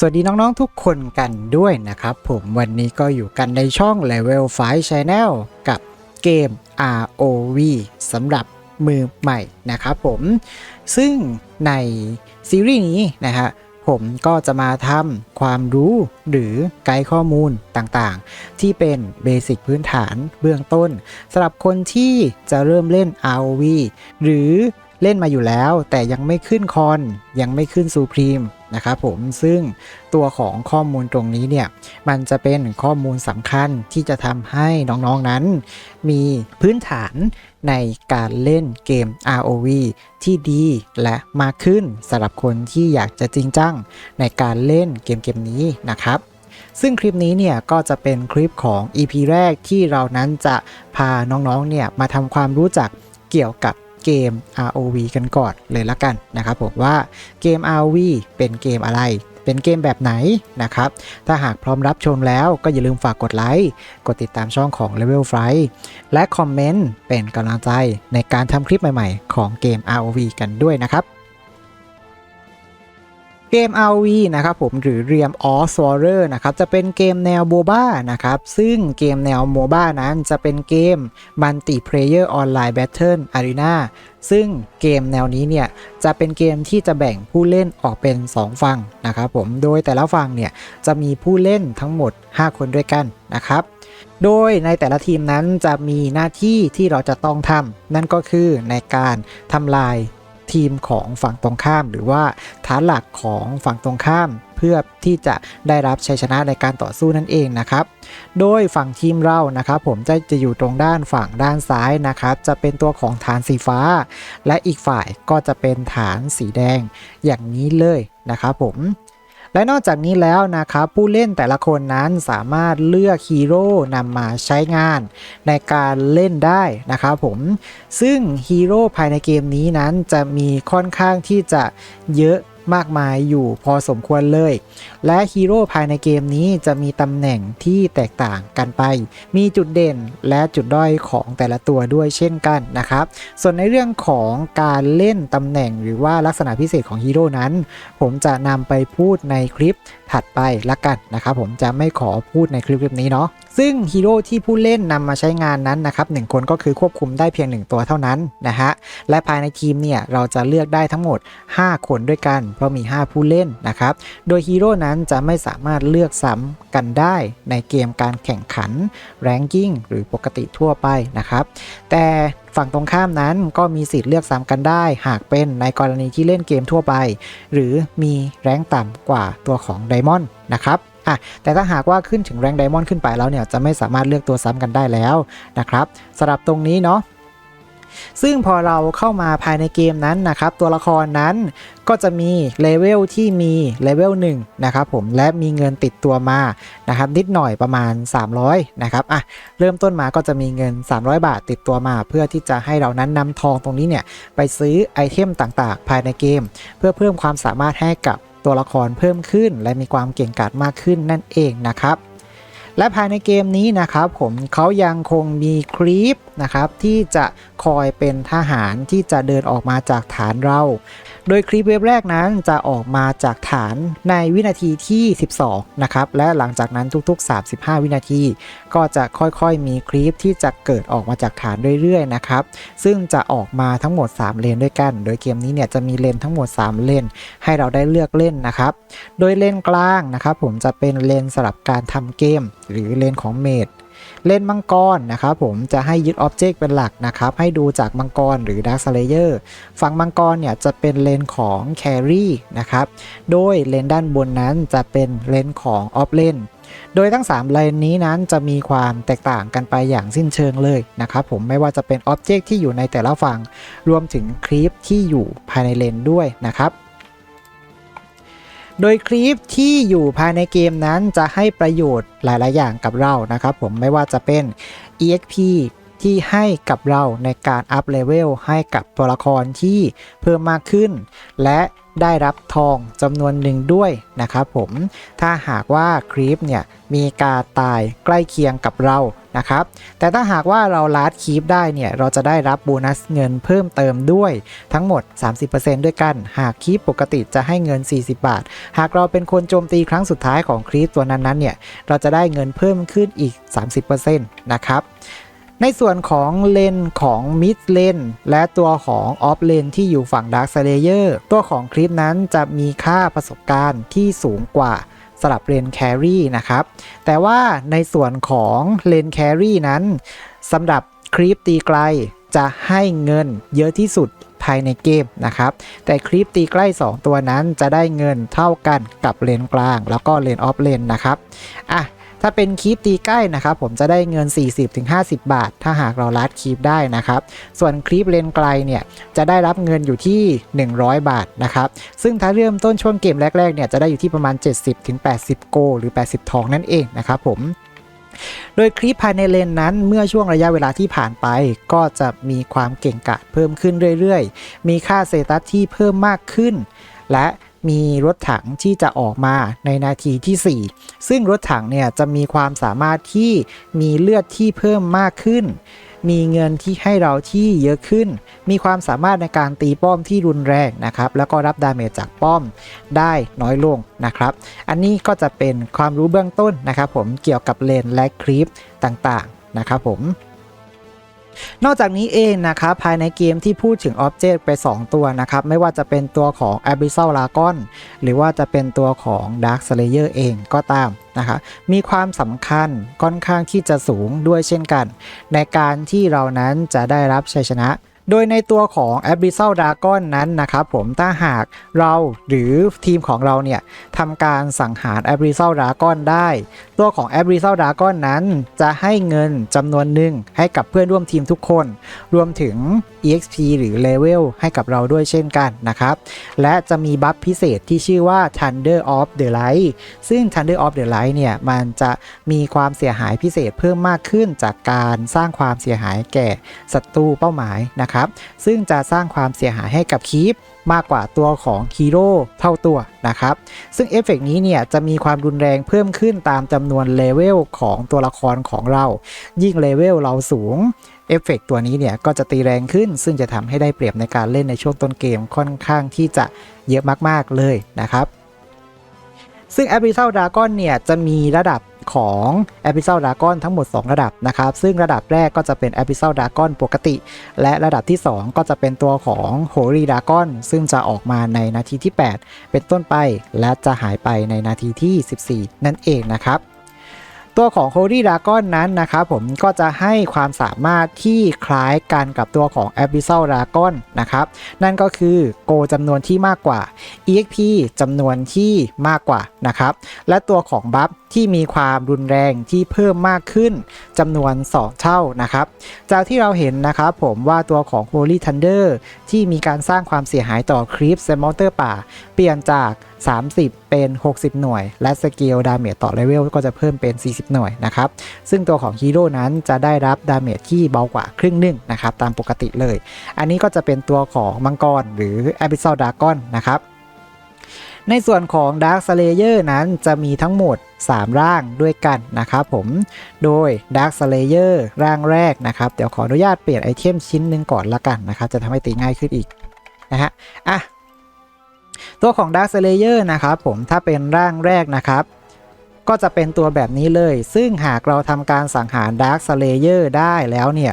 สวัสดีน้องๆทุกคนกันด้วยนะครับ ผมวันนี้ก็อยู่กันในช่อง Level 5 Channel กับเกม ROV สำหรับมือใหม่นะครับผม ซึ่งในซีรีส์นี้นะฮะผมก็จะมาทำความรู้หรือไกด์ข้อมูลต่างๆ ที่เป็นเบสิกพื้นฐานเบื้องต้นสำหรับคนที่จะเริ่มเล่น ROV หรือเล่นมาอยู่แล้ว แต่ยังไม่ขึ้นคอนยังไม่ขึ้นซูพรีม นะครับผมซึ่งตัวของข้อมูลตรงนี้เนี่ยมันจะเป็นข้อมูลสำคัญที่จะทำให้น้องๆนั้น มีพื้นฐานในการเล่นเกม ROV ที่ดีและมากขึ้นสำหรับคนที่อยากจะจริงจังในการเล่นเกมเกมนี้นะครับซึ่งคลิปนี้เนี่ยก็จะเป็นคลิปของ EP แรกที่เรานั้นจะพาน้องๆเนี่ยมาทำความรู้จักเกี่ยวกับ เกม ROV กันก่อนเลยละกันนะครับผมว่าเกม ROV เป็นเกมอะไร เป็นเกมแบบไหนนะครับ ถ้าหากพร้อมรับชมแล้วก็อย่าลืมฝากกดไลค์ กดติดตามช่องของ Level f r i และคอมเมนต์เป็นกำลังใจในการทำคลิปใหม่ๆ ของเกม ROV กันด้วยนะครับ เกม Rv นะครับผมหรือ Realm of Swarer นะครับจะเป็นเกมแนวโ o บ้านะครับซึ่งเกมแนวโ o บ้านั้นจะเป็นเกม Multiplayer Online Battle Arena ซึ่งเกมแนวนี้เนี่ยจะเป็นเกมที่จะแบ่งผู้เล่นออกเป็น 2 ฝั่งนะครับผมโดยแต่ละฝั่งเนี่ยจะมีผู้เล่นทั้งหมด 5 คนด้วยกันนะครับโดยในแต่ละทีมนั้นจะมีหน้าที่ที่เราจะต้องทำนั่นก็คือในการทำลาย ทีมของฝั่งตรงข้าม หรือว่าฐานหลักของฝั่งตรงข้าม เพื่อที่จะได้รับชัยชนะในการต่อสู้นั่นเองนะครับ โดยฝั่งทีมเรานะครับผมจะจะอยู่ตรงด้านฝั่งด้านซ้ายนะครับ จะเป็นตัวของฐานสีฟ้า และอีกฝ่ายก็จะเป็นฐานสีแดงอย่างนี้เลยนะครับผม และนอกจากนี้แล้วนะครับผู้เล่นแต่ละคนนั้นสามารถเลือกฮีโร่นำมาใช้งานในการเล่นได้นะครับผมซึ่งฮีโร่ภายในเกมนี้นั้นจะมีค่อนข้างที่จะเยอะ มากมายอยู่พอสมควรเลย และฮีโร่ภายในเกมนี้จะมีตำแหน่งที่แตกต่างกันไป มีจุดเด่นและจุดด้อยของแต่ละตัวด้วยเช่นกันนะครับ ส่วนในเรื่องของการเล่นตำแหน่งหรือว่าลักษณะพิเศษของฮีโร่นั้น ผมจะนำไปพูดในคลิป ถัดไปละกันนะครับผมจะไม่ขอพูดในคลิปนี้เนาะซึ่งฮีโร่ที่ผู้เล่นนำมาใช้งานนั้นนะครับหนึ่งคนก็คือควบคุมได้เพียง 1 ตัวเท่านั้นนะฮะและภายในทีมเนี่ยเราจะเลือกได้ทั้งหมด 5 คนด้วยกัน เพราะมี 5 ผู้เล่นนะครับโดยฮีโร่นั้นจะไม่สามารถเลือกซ้ำกันได้ในเกมการแข่งขันแรงกิ้งหรือปกติทั่วไปนะครับแต่ ฝั่งตรงข้ามนั้นก็มีสิทธิ์เลือกซ้ำกันได้ หากเป็นในกรณีที่เล่นเกมทั่วไป หรือมีแรงต่ำกว่าตัวของไดมอนด์นะครับอะแต่ถ้าหากว่าขึ้นถึงแรงไดมอนด์ขึ้นไปแล้วเนี่ยจะไม่สามารถเลือกตัวซ้ำกันได้แล้วนะครับสำหรับตรงนี้เนาะ ซึ่งพอเราเข้ามาภายในเกมนั้นนะครับ ตัวละครนั้นก็จะมีเลเวลที่มีเลเวล1นะครับผมและมีเงินติดตัวมานะครับนิดหน่อยประมาณ 300นะครับอะเริ่มต้นมาก็จะมีเงิน 300 บาทติดตัวมา เพื่อที่จะให้เรานั้นนำทองตรงนี้เนี่ยไปซื้อไอเทมต่างๆ ภายในเกม เพื่อเพิ่มความสามารถให้กับตัวละครเพิ่มขึ้น และมีความเก่งกาจมากขึ้นนั่นเองนะครับ และภายในเกมนี้นะครับผมเขายังคงมีคลิปนะครับที่จะคอยเป็นทหารที่จะเดินออกมาจากฐานเรา โดยคลิปเว็บแรกนั้นจะออกมาจากฐานในวินาทีที่ 12 นะครับ และหลังจากนั้นทุก ๆ 35 วินาที ก็จะค่อยๆมีคลิปที่จะเกิดออกมาจากฐานเรื่อยๆ นะครับ ซึ่งจะออกมาทั้งหมด 3 เลนด้วยกัน โดยเกมนี้เนี่ยจะมีเลนทั้งหมด 3 เลนให้เราได้เลือกเล่นนะครับ โดยเลนกลางนะครับผมจะเป็นเลนสำหรับการทำเกม หรือเลนของเมด เล่นมังกรนะครับผมจะให้ยึดอ็อบเจกต์เป็นหลักนะครับ ให้ดูจากมังกรหรือดาร์ค s เลเยอร์ฝั่งมังกรเนี่ยจะเป็นเลนของแครี่นะครับ โดยเลนด้านบนนั้นจะเป็นเลนของออฟเลนโดยทั้ง 3 เลนนี้นั้นจะมีความแตกต่างกันไปอย่างสิ้นเชิงเลยนะครับผมไม่ว่าจะเป็นอ็อบเจกต์ที่อยู่ในแต่ละฝั่งรวมถึงคลิปที่อยู่ภายในเลนด้วยนะครับ โดยคลิปที่อยู่ภายในเกมนั้นจะให้ประโยชน์หลาย ๆ อย่างกับเรานะครับผมไม่ว่าจะเป็น EXP ที่ให้กับเราในการอัพเลเวลให้กับตัวละครที่เพิ่มมากขึ้น และได้รับทองจำนวนหนึ่งด้วยนะครับผม ถ้าหากว่าคลิปเนี่ยมีการตายใกล้เคียงกับเรา นะครับ แต่ถ้าหากว่าเราลาดคีปได้เนี่ย เราจะได้รับโบนัสเงินเพิ่มเติมด้วยทั้งหมด 30%ด้วยกัน หากคีปปกติจะให้เงิน 40 บาท หากเราเป็นคนโจมตีครั้งสุดท้ายของคลิปตัวนั้นๆเนี่ย เราจะได้เงินเพิ่มขึ้นอีก 30%นะครับในส่วนของเลนของมิดเลนและตัวของออฟเลนที่อยู่ฝั่ง Dark Slayer ตัวของคลิปนั้นจะมีค่าประสบการณ์ที่สูงกว่า สลับเลนแครี่นะครับ แต่ว่าในส่วนของเลนแครี่นั้นสำหรับคลิปตีไกลจะให้เงินเยอะที่สุดภายในเกมนะครับ แต่คลิปตีใกล้ 2 ตัวนั้นจะได้เงินเท่ากันกับเลนกลาง แล้วก็เลนออฟเลนนะครับ อะ ถ้าเป็นคีปตีใกล้นะครับผมจะได้เงิน 40-50 บาท ถ้าหากเราลัดคีปได้นะครับ ส่วนคลิปเลนไกลเนี่ยจะได้รับเงินอยู่ที่ 100 บาทนะครับซึ่งถ้าเริ่มต้นช่วงเกมแรกๆเนี่ยจะได้อยู่ที่ประมาณ 70-80 โก หรือ 80 ทองนั่นเองนะครับผมโดยคลิปภายในเลนนั้นเมื่อช่วงระยะเวลาที่ผ่านไป ก็จะมีความเก่งกาจเพิ่มขึ้นเรื่อยๆ มีค่าเซตัสที่เพิ่มมากขึ้น และ มีรถถังที่จะออกมาในนาทีที่ 4 ซึ่งรถถังเนี่ยจะมีความสามารถที่มีเลือดที่เพิ่มมากขึ้น มีเงินที่ให้เราที่เยอะขึ้น มีความสามารถในการตีป้อมที่รุนแรงนะครับ แล้วก็รับดาเมจจากป้อมได้น้อยลงนะครับ อันนี้ก็จะเป็นความรู้เบื้องต้นนะครับผมเกี่ยวกับเลนและคลิปต่างๆนะครับผม นอกจากนี้เองนะครับภายในเกมที่พูดถึงอ็อบเจกต์ไป 2 ตัวนะครับ ไม่ว่าจะเป็นตัวของ Abyssal l a g o n หรือว่าจะเป็นตัวของ Dark Slayer เองก็ตามนะครับมีความสำคัญค่อนข้างที่จะสูงด้วยเช่นกัน ในการที่เรานั้นจะได้รับชัยชนะ โดยในตัวของ Abyssal Dragon นั้นนะครับผมถ้าหากเราหรือทีมของเราเนี่ยทำการสังหาร Abyssal Dragon ได้ ตัวของ Abyssal Dragon นั้นจะให้เงินจำนวนหนึ่งให้กับเพื่อนร่วมทีมทุกคน รวมถึง EXP หรือ Level ให้กับเราด้วยเช่นกันนะครับ และจะมีบัฟพิเศษที่ชื่อว่า Thunder of the Light ซึ่ง Thunder of the Light เนี่ยมันจะมีความเสียหายพิเศษเพิ่มมากขึ้นจากการสร้างความเสียหายแก่ศัตรูเป้าหมายนะครับซึ่งจะสร้างความเสียหายให้กับคีปมากกว่าตัวของฮีโร่เท่าตัวนะครับ ซึ่งเอฟเฟกต์นี้เนี่ยจะมีความรุนแรงเพิ่มขึ้นตามจำนวนเลเวลของตัวละครของเรา ยิ่งเลเวลเราสูงเอฟเฟกต์ตัวนี้เนี่ยก็จะตีแรงขึ้น ซึ่งจะทำให้ได้เปรียบในการเล่นในช่วงต้นเกมค่อนข้างที่จะเยอะมากๆเลยนะครับ ซึ่ง a b y s s a l Dragon เนี่ยจะมีระดับ ของ a b y s s a l Dragon ทั้งหมด 2 ระดับนะครับ ซึ่งระดับแรกก็จะเป็น a b y s s a l Dragon ปกติ และระดับที่ 2 ก็จะเป็นตัวของ Holy Dragon ซึ่งจะออกมาในนาทีที่ 8 เป็นต้นไป และจะหายไปในนาทีที่ 14 นั่นเองนะครับตัวของ Holy Dragon นั้นนะครับผมก็จะให้ความสามารถที่คล้ายกันกับตัวของ Abyssal Dragon นะครับ นั่นก็คือโกจำนวนที่มากกว่า EXP จำนวนที่มากกว่านะครับ และตัวของบัฟที่มีความรุนแรงที่เพิ่มมากขึ้นจำนวน 2 เท่านะครับ จากที่เราเห็นนะครับผมว่าตัวของ Holy Thunder ที่มีการสร้างความเสียหายต่อครีปเซมอเตอร์ป่า เปลี่ยนจาก 30 เป็น 60 หน่วย และสเกลดาเมจต่อเลเวลก็จะเพิ่มเป็น 40 หน่วยนะครับ ซึ่งตัวของฮีโร่นั้นจะได้รับดาเมจที่เบากว่าครึ่งหนึ่งนะครับตามปกติเลย อันนี้ก็จะเป็นตัวของมังกรหรือ Abyssal Dragon นะครับ ในส่วนของ Dark Slayer นั้นจะมีทั้งหมด 3 ร่างด้วยกันนะครับผม โดย Dark Slayer ร่างแรกนะครับ เดี๋ยวขออนุญาตเปลี่ยนไอเทมชิ้นหนึ่งก่อนละกันนะครับ จะทำให้ตีง่ายขึ้นอีกนะฮะ อะ ตัวของ Dark Slayer นะครับผม ถ้าเป็นร่างแรกนะครับ ก็จะเป็นตัวแบบนี้เลย ซึ่งหากเราทำการสังหาร Dark Slayer ได้แล้วเนี่ย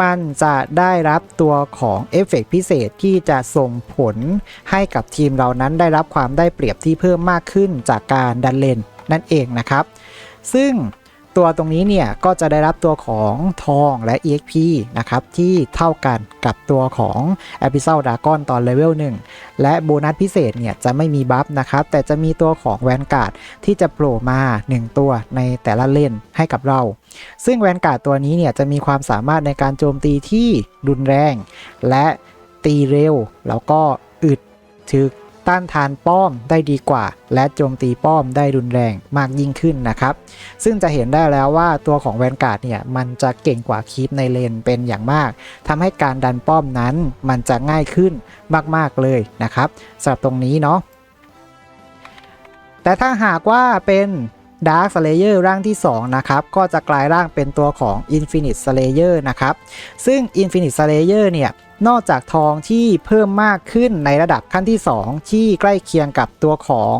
มันจะได้รับตัวของเอฟเฟกต์พิเศษที่จะส่งผลให้กับทีมเรานั้นได้รับความได้เปรียบที่เพิ่มมากขึ้นจากการดันเลนนั่นเองนะครับ ซึ่ง ตัวตรงนี้เนี่ยก็จะได้รับตัวของทองและ EXP นะครับที่เท่ากันกับตัวของ a b y s s a l Dragon ตอนเลเวล1 และโบนัสพิเศษเนี่ยจะไม่มีบัฟนะครับแต่จะมีตัวของแวนการ์ดที่จะโผล่มา 1 ตัวในแต่ละเล่นให้กับเรา ซึ่งแวนการ์ดตัวนี้เนี่ยจะมีความสามารถในการโจมตีที่รุนแรง และตีเร็ว แล้วก็อึดถึก ต้านทานป้อมได้ดีกว่า และโจมตีป้อมได้รุนแรงมากยิ่งขึ้นนะครับ ซึ่งจะเห็นได้แล้วว่าตัวของแวนการ์ดเนี่ยมันจะเก่งกว่าคีปในเลนเป็นอย่างมากทำให้การดันป้อมนั้นมันจะง่ายขึ้นมากๆเลยนะครับสำหรับตรงนี้เนาะแต่ถ้าหากว่าเป็น Dark Slayer ร่างที่ 2 นะครับ ก็จะกลายร่างเป็นตัวของ Infinite Slayer นะครับ ซึ่ง Infinite Slayer เนี่ย นอกจากทองที่เพิ่มมากขึ้นในระดับขั้นที่ 2 ที่ใกล้เคียงกับตัวของ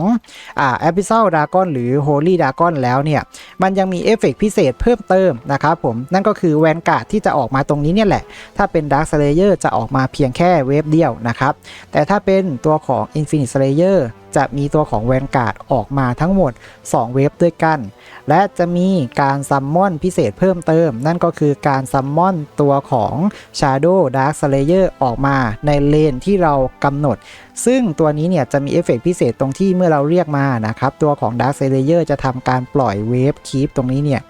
อ่า Abyssal Dragon หรือ Holy Dragon แล้วเนี่ย มันยังมีเอฟเฟกต์พิเศษเพิ่มเติมนะครับผม นั่นก็คือแวนการ์ดที่จะออกมาตรงนี้เนี่ยแหละ ถ้าเป็น Dark Slayer จะออกมาเพียงแค่เวฟเดียวนะครับ แต่ถ้าเป็นตัวของ Infinite Slayer จะมีตัวของแวนการ์ดออกมาทั้งหมด 2 เวฟด้วยกัน และจะมีการซัมมอนพิเศษเพิ่มเติม นั่นก็คือการซัมมอนตัวของ Shadow Dark Slayer ออกมาในเลนที่เรากำหนด ซึ่งตัวนี้เนี่ยจะมีเอฟเฟกต์พิเศษตรงที่เมื่อเราเรียกมานะครับตัวของ Dark Slayer จะทำการปล่อยเวฟคีปตรงนี้เนี่ย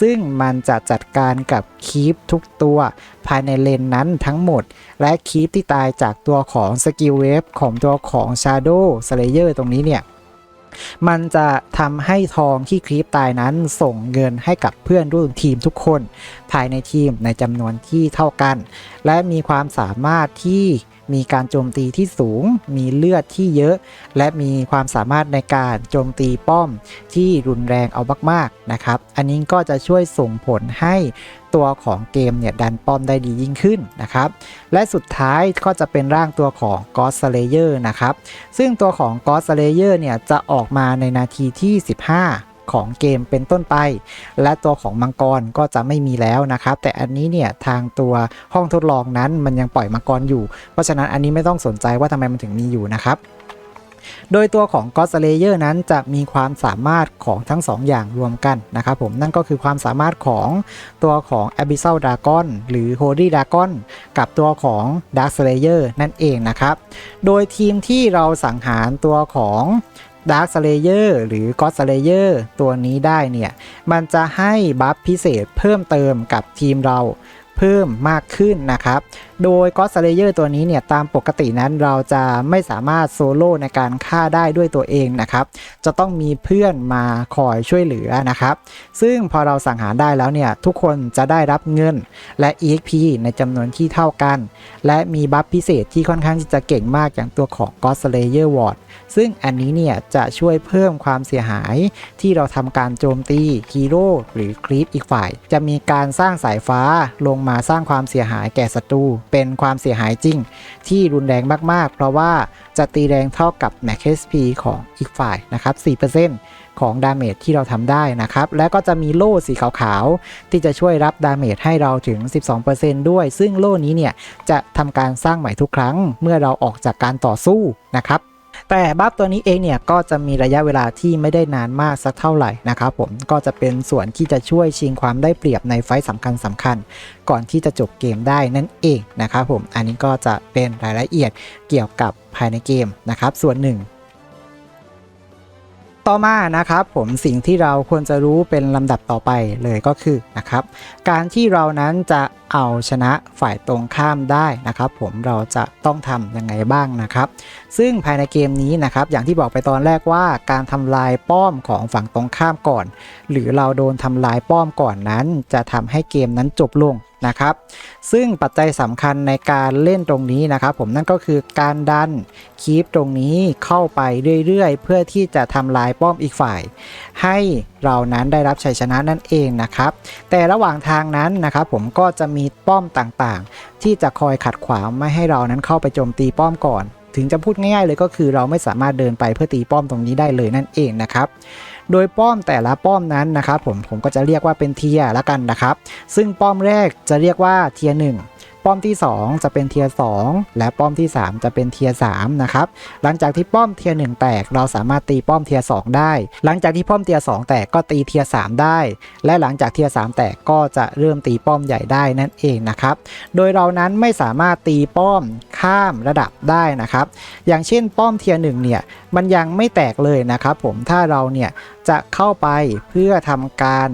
ซึ่งมันจะจัดการกับคีปทุกตัวภายในเลนนั้นทั้งหมด และคีปที่ตายจากตัวของสกิลเวฟของตัวของ Shadow Slayer ตรงนี้เนี่ยมันจะทำให้ทองที่คลิปตายนั้นส่งเงินให้กับเพื่อนร่วมทีมทุกคน ภายในทีมในจำนวนที่เท่ากัน และมีความสามารถที่ มีการโจมตีที่สูง มีเลือดที่เยอะ และมีความสามารถในการโจมตีป้อมที่รุนแรงเอามากๆนะครับ อันนี้ก็จะช่วยส่งผลให้ตัวของเกมเนี่ยดันป้อมได้ดียิ่งขึ้นนะครับ และสุดท้ายก็จะเป็นร่างตัวของ God Slayer นะครับ ซึ่งตัวของ God Slayer เนี่ยจะออกมาในนาทีที่ 15 ของเกมเป็นต้นไป และตัวของมังกรก็จะไม่มีแล้วนะครับ แต่อันนี้เนี่ยทางตัวห้องทดลองนั้นมันยังปล่อยมังกรอยู่ เพราะฉะนั้นอันนี้ไม่ต้องสนใจว่าทำไมมันถึงมีอยู่นะครับโดยตัวของ God Slayer นั้นจะมีความสามารถของทั้ง 2 อย่างรวมกันนะครับผมนั่นก็คือความสามารถของตัวของ Abyssal Dragon หรือ Holy Dragon กับตัวของ Dark Slayer นั่นเองนะครับ โดยทีมที่เราสังหารตัวของ Dark Slayer หรือ God Slayer ตัวนี้ได้เนี่ย มันจะให้บัฟพิเศษเพิ่มเติมกับทีมเราเพิ่มมากขึ้นนะครับ โดย God Slayer ตัวนี้เนี่ยตามปกตินั้นเราจะไม่สามารถโซโล่ในการฆ่าได้ด้วยตัวเองนะครับ จะต้องมีเพื่อนมาคอยช่วยเหลือนะครับ ซึ่งพอเราสังหารได้แล้วเนี่ยทุกคนจะได้รับเงินและ EXP ในจำนวนที่เท่ากัน และมีบัฟพิเศษที่ค่อนข้างจะเก่งมากอย่างตัวของ God Slayer Ward ซึ่งอันนี้เนี่ยจะช่วยเพิ่มความเสียหายที่เราทำการโจมตีฮีโร่หรือครีปอีกฝ่าย จะมีการสร้างสายฟ้าลงมาสร้างความเสียหายแก่ศัตรูเป็นความเสียหายจริง ที่รุนแรงมากๆ เพราะว่าจะตีแรงเท่ากับ Max HP ของอีกฝ่ายนะครับ 4%ของดาเมจที่เราทำได้นะครับ และก็จะมีโล่สีขาวๆ ที่จะช่วยรับดาเมจให้เราถึง 12%ด้วย ซึ่งโล่นี้เนี่ยจะทำการสร้างใหม่ทุกครั้งเมื่อเราออกจากการต่อสู้นะครับ แต่บัฟตัวนี้เองเนี่ยก็จะมีระยะเวลาที่ไม่ได้นานมากสักเท่าไหร่นะครับผมก็จะเป็นส่วนที่จะช่วยชิงความได้เปรียบในไฟต์สำคัญสำคัญ ก่อนที่จะจบเกมได้นั่นเองนะครับผมอันนี้ก็จะเป็นรายละเอียดเกี่ยวกับภายในเกมนะครับส่วนหนึ่งต่อมานะครับผมสิ่งที่เราควรจะรู้เป็นลำดับต่อไปเลยก็คือนะครับการที่เรานั้นจะ เอาชนะฝ่ายตรงข้ามได้นะครับผมเราจะต้องทำยังไงบ้างนะครับ ซึ่งภายในเกมนี้นะครับ อย่างที่บอกไปตอนแรกว่าการทำลายป้อมของฝั่งตรงข้ามก่อน หรือเราโดนทำลายป้อมก่อนนั้น จะทำให้เกมนั้นจบลง นะครับ ซึ่งปัจจัยสำคัญในการเล่นตรงนี้นะครับ ผมนั่นก็คือการดันคีปตรงนี้เข้าไปเรื่อยๆ เพื่อที่จะทำลายป้อมอีกฝ่าย ให้เรานั้นได้รับชัยชนะนั่นเองนะครับ แต่ระหว่างทางนั้นนะครับ ผมก็จะมีป้อมต่างๆ ที่จะคอยขัดขวางไม่ให้เรานั้นเข้าไปโจมตีป้อมก่อน ถึงจะพูดง่ายๆเลยก็คือเราไม่สามารถเดินไปเพื่อตีป้อมตรงนี้ได้เลยนั่นเองนะครับ โดยป้อมแต่ละป้อมนั้นนะครับผมผมก็จะเรียกว่าเป็นเทียละกันนะครับ ซึ่งป้อมแรกจะเรียกว่าเทียหนึ่ง ป้อมที่ 2 จะเป็นเทียร์2และป้อมที่ 3 จะเป็นเทียร์3นะครับหลังจากที่ป้อมเทียร์1แตก เราสามารถตีป้อมเทียร์2ได้ หลังจากที่ป้อมเทียร์2แตกก็ตีเทียร์3ได้ และหลังจากเทียร์3แตกก็จะเริ่มตีป้อมใหญ่ได้นั่นเองนะครับโดยเรานั้นไม่สามารถตีป้อมข้ามระดับได้นะครับ อย่างเช่นป้อมเทียร์1เนี่ยมันยังไม่แตกเลยนะครับผมถ้าเราเนี่ยจะเข้าไปเพื่อทำการ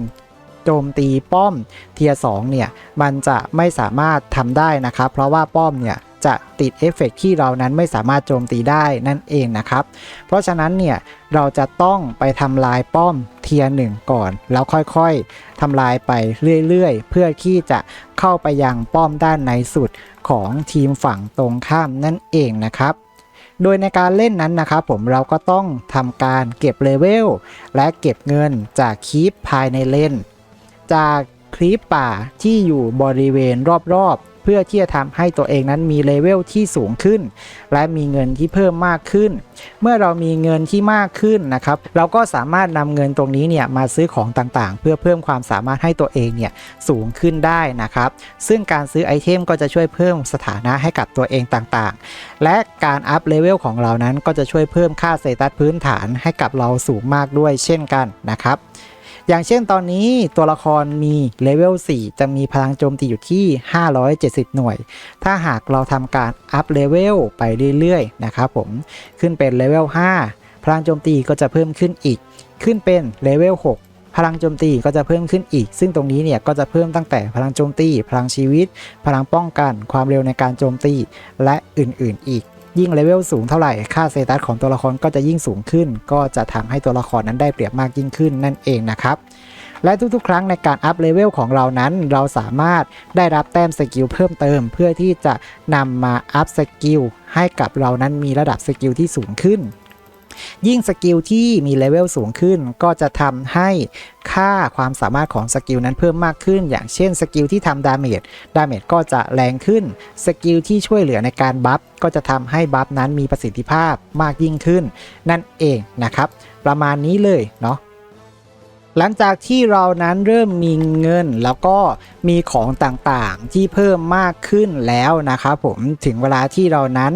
โจมตีป้อมเทียร์2เนี่ยมันจะไม่สามารถทำได้นะครับ เพราะว่าป้อมเนี่ยจะติดเอฟเฟกต์ที่เรานั้นไม่สามารถโจมตีได้นั่นเองนะครับ เพราะฉะนั้นเนี่ยเราจะต้องไปทำลายป้อมเทียร์หนึ่งก่อน แล้วค่อยๆทำลายไปเรื่อยๆ เพื่อที่จะเข้าไปยังป้อมด้านในสุดของทีมฝั่งตรงข้ามนั่นเองนะครับโดยในการเล่นนั้นนะครับผมเราก็ต้องทำการเก็บเลเวลและเก็บเงินจากคีปภายในเล่น จากคลิปป่าที่อยู่บริเวณรอบๆ เพื่อที่จะทำให้ตัวเองนั้นมีเลเวลที่สูงขึ้น และมีเงินที่เพิ่มมากขึ้น เมื่อเรามีเงินที่มากขึ้นนะครับ เราก็สามารถนำเงินตรงนี้เนี่ยมาซื้อของต่างๆ เพื่อเพิ่มความสามารถให้ตัวเองเนี่ยสูงขึ้นได้นะครับ ซึ่งการซื้อไอเทมก็จะช่วยเพิ่มสถานะให้กับตัวเองต่างๆ และการอัพเลเวลของเรานั้นก็จะช่วยเพิ่มค่าเซตัสพื้นฐานให้กับเราสูงมากด้วยเช่นกันนะครับ อย่างเช่นตอนนี้ตัวละครมีเลเวล 4 จะมีพลังโจมตีอยู่ที่ 570 หน่วย ถ้าหากเราทำการอัพเลเวลไปเรื่อยๆ นะครับผม ขึ้นเป็นเลเวล 5 พลังโจมตีก็จะเพิ่มขึ้นอีก ขึ้นเป็นเลเวล 6พลังโจมตีก็จะเพิ่มขึ้นอีก ซึ่งตรงนี้เนี่ยก็จะเพิ่มตั้งแต่พลังโจมตี พลังชีวิต พลังป้องกัน ความเร็วในการโจมตี และอื่นๆ อีก ยิ่งเลเวลสูงเท่าไหร่ค่าเซตัสของตัวละครก็จะยิ่งสูงขึ้น ก็จะทำให้ตัวละครนั้นได้เปรียบมากยิ่งขึ้นนั่นเองนะครับและทุกๆ ครั้งในการอัพเลเวลของเรานั้น เราสามารถได้รับแต้มสกิลเพิ่มเติม เพื่อที่จะนำมาอัพสกิลให้กับเรานั้นมีระดับสกิลที่สูงขึ้น ยิ่งสกิลที่มีเลเวลสูงขึ้น ก็จะทำให้ค่าความสามารถของสกิลนั้นเพิ่มมากขึ้น อย่างเช่นสกิลที่ทำดาเมจดาเมจก็จะแรงขึ้น สกิลที่ช่วยเหลือในการบัฟก็จะทำให้บัฟนั้นมีประสิทธิภาพมากยิ่งขึ้น นั่นเองนะครับ ประมาณนี้เลยเนาะหลังจากที่เรานั้นเริ่มมีเงินแล้วก็มีของต่างๆที่เพิ่มมากขึ้นแล้วนะครับผมถึงเวลาที่เรานั้น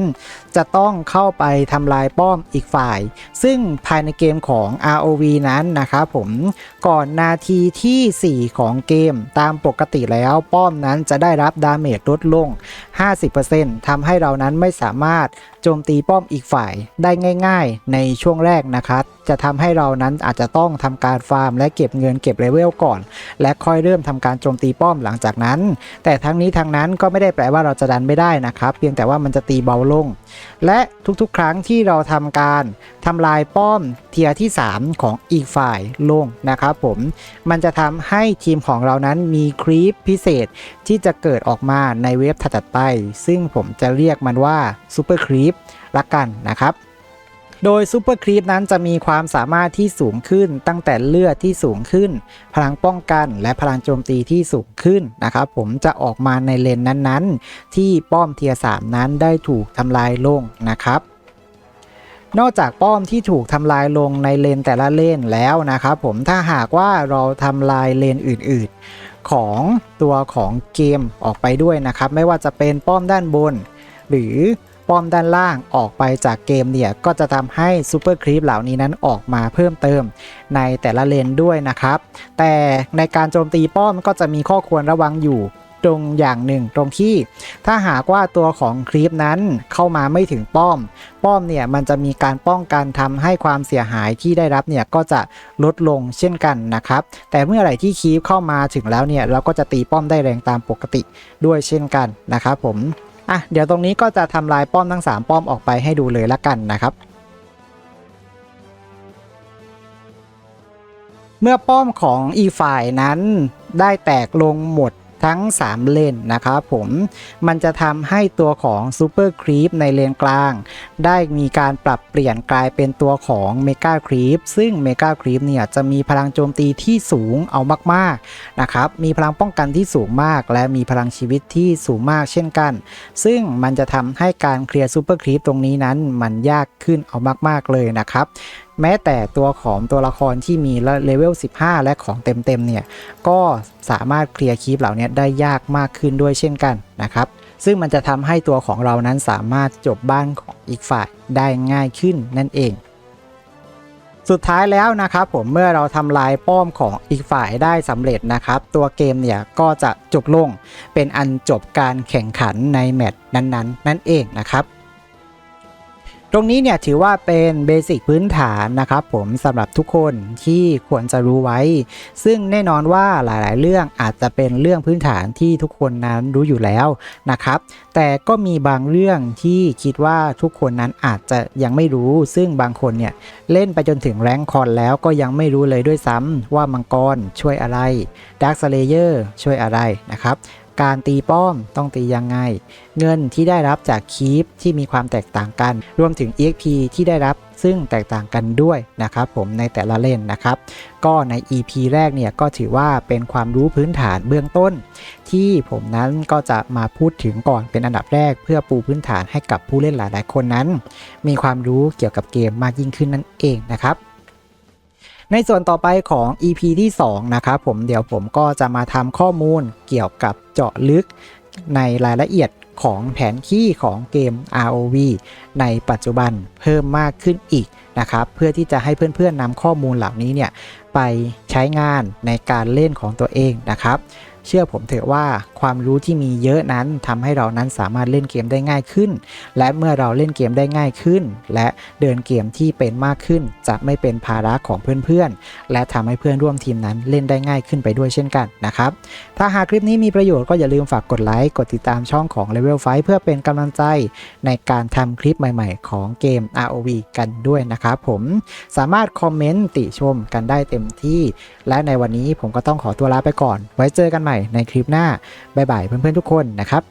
จะต้องเข้าไปทำลายป้อมอีกฝ่าย ซึ่งภายในเกมของ ROV นั้นนะครับผมก่อนนาทีที่ 4 ของเกมตามปกติแล้วป้อมนั้นจะได้รับดาเมจลดลง 50%ทำให้เรานั้นไม่สามารถโจมตีป้อมอีกฝ่ายได้ง่าย ๆ ในช่วงแรกนะครับจะทำให้เรานั้นอาจจะต้องทำการฟาร์ม และเก็บเงินเก็บเลเวลก่อน และค่อยเริ่มทำการโจมตีป้อมหลังจากนั้น แต่ทั้งนี้ทั้งนั้นก็ไม่ได้แปลว่าเราจะดันไม่ได้นะครับ เพียงแต่ว่ามันจะตีเบาลงและทุกๆ ครั้งที่เราทำการทำลายป้อมเทียที่ 3 ของอีกฝ่ายลงนะครับผม มันจะทำให้ทีมของเรานั้นมีครีปพิเศษที่จะเกิดออกมาในเว็บถัดไป ซึ่งผมจะเรียกมันว่าซูเปอร์ครีปละกันนะครับ โดยซูเปอร์ครีปนั้นจะมีความสามารถที่สูงขึ้น ตั้งแต่เลือดที่สูงขึ้น พลังป้องกันและพลังโจมตีที่สูงขึ้นนะครับผมจะออกมาในเลนนั้นๆ ที่ป้อมเทียร์3นั้นได้ถูกทำลายลงนะครับนอกจากป้อมที่ถูกทำลายลงในเลนแต่ละเลนแล้วนะครับผมถ้าหากว่าเราทำลายเลนอื่นๆ ของตัวของเกมออกไปด้วยนะครับ ไม่ว่าจะเป็นป้อมด้านบน หรือ ป้อมด้านล่างออกไปจากเกมเนี่ยก็จะทำให้ซูเปอร์ครีปเหล่านี้นั้นออกมาเพิ่มเติมในแต่ละเลนด้วยนะครับ แต่ในการโจมตีป้อมก็จะมีข้อควรระวังอยู่ตรงอย่างหนึ่งตรงที่ ถ้าหากว่าตัวของครีปนั้นเข้ามาไม่ถึงป้อม ป้อมเนี่ยมันจะมีการป้องกันทำให้ความเสียหายที่ได้รับเนี่ยก็จะลดลงเช่นกันนะครับ แต่เมื่อไหร่ที่ครีปเข้ามาถึงแล้วเนี่ยเราก็จะตีป้อมได้แรงตามปกติด้วยเช่นกันนะครับผม อะเดี๋ยวตรงนี้ก็จะทำลายป้อมทั้ง 3 ป้อมออกไปให้ดูเลยละกันนะครับ เมื่อป้อมของอีฝ่ายนั้นได้แตกลงหมด ทั้ง 3 เลนนะครับผมมันจะทำให้ตัวของซูเปอร์ครีปในเลนกลาง ได้มีการปรับเปลี่ยนกลายเป็นตัวของเมกาครีปซึ่งเมกาครีปเนี่ยจะมีพลังโจมตีที่สูงเอามากๆนะครับมีพลังป้องกันที่สูงมาก และมีพลังชีวิตที่สูงมากเช่นกัน ซึ่งมันจะทำให้การเคลียร์ซูเปอร์ครีปตรงนี้นั้นมันยากขึ้นเอามากๆเลยนะครับ แม้แต่ตัวของตัวละครที่มีเลเวล 15 และของเต็มๆเนี่ยก็สามารถเคลียร์คีปเหล่านี้ได้ยากมากขึ้นด้วยเช่นกันนะครับซึ่งมันจะทำให้ตัวของเรานั้นสามารถจบบ้านของอีกฝ่ายได้ง่ายขึ้นนั่นเอง สุดท้ายแล้วนะครับผมเมื่อเราทำลายป้อมของอีกฝ่ายได้สำเร็จนะครับ ตัวเกมเนี่ยก็จะจบลงเป็นอันจบการแข่งขันในแมตช์นั้นๆ นั่นเองนะครับ ตรงนี้เนี่ยถือว่าเป็นเบสิกพื้นฐานนะครับผมสำหรับทุกคนที่ควรจะรู้ไว้ ซึ่งแน่นอนว่าหลาย ๆ เรื่องอาจจะเป็นเรื่องพื้นฐานที่ทุกคนนั้นรู้อยู่แล้วนะครับ แต่ก็มีบางเรื่องที่คิดว่าทุกคนนั้นอาจจะยังไม่รู้ ซึ่งบางคนเนี่ยเล่นไปจนถึงแรงค์คอนแล้วก็ยังไม่รู้เลยด้วยซ้ำว่ามังกรช่วยอะไรดาร์คสเลเยอร์ช่วยอะไรนะครับ การตีป้อมต้องตียังไง เงินที่ได้รับจากคีปที่มีความแตกต่างกัน รวมถึง EXP ที่ได้รับซึ่งแตกต่างกันด้วยนะครับผมในแต่ละเล่นนะครับ ก็ใน EP แรกเนี่ยก็ถือว่าเป็นความรู้พื้นฐานเบื้องต้น ที่ผมนั้นก็จะมาพูดถึงก่อนเป็นอันดับแรก เพื่อปูพื้นฐานให้กับผู้เล่นหลาย ๆ คนนั้น มีความรู้เกี่ยวกับเกมมากยิ่งขึ้นนั่นเองนะครับ ในส่วนต่อไปของ EP ที่ 2 นะครับผมเดี๋ยวผมก็จะมาทำข้อมูลเกี่ยวกับเจาะลึกในรายละเอียดของแผนที่ของเกม ROV ในปัจจุบันเพิ่มมากขึ้นอีกนะครับ เพื่อที่จะให้เพื่อนๆนำข้อมูลเหล่านี้เนี่ยไปใช้งานในการเล่นของตัวเองนะครับ เชื่อผมเถอะว่าความรู้ที่มีเยอะนั้นทำให้เรานั้นสามารถเล่นเกมได้ง่ายขึ้น และเมื่อเราเล่นเกมได้ง่ายขึ้น และเดินเกมที่เป็นมากขึ้น จะไม่เป็นภาระของเพื่อนๆ และทำให้เพื่อนร่วมทีมนั้นเล่นได้ง่ายขึ้นไปด้วยเช่นกันนะครับ ถ้าหากคลิปนี้มีประโยชน์ก็อย่าลืมฝากกดไลค์กดติดตามช่องของ Level 5เพื่อเป็นกำลังใจในการทำคลิปใหม่ ๆ ของเกม ROV กันด้วยนะครับผมสามารถคอมเมนต์ติชมกันได้เต็มที่ และในวันนี้ผมก็ต้องขอตัวลาไปก่อน ไว้เจอกันใหม่ใหม่ในคลิปหน้าบ๊ายบายเพื่อนๆทุกคนนะครับ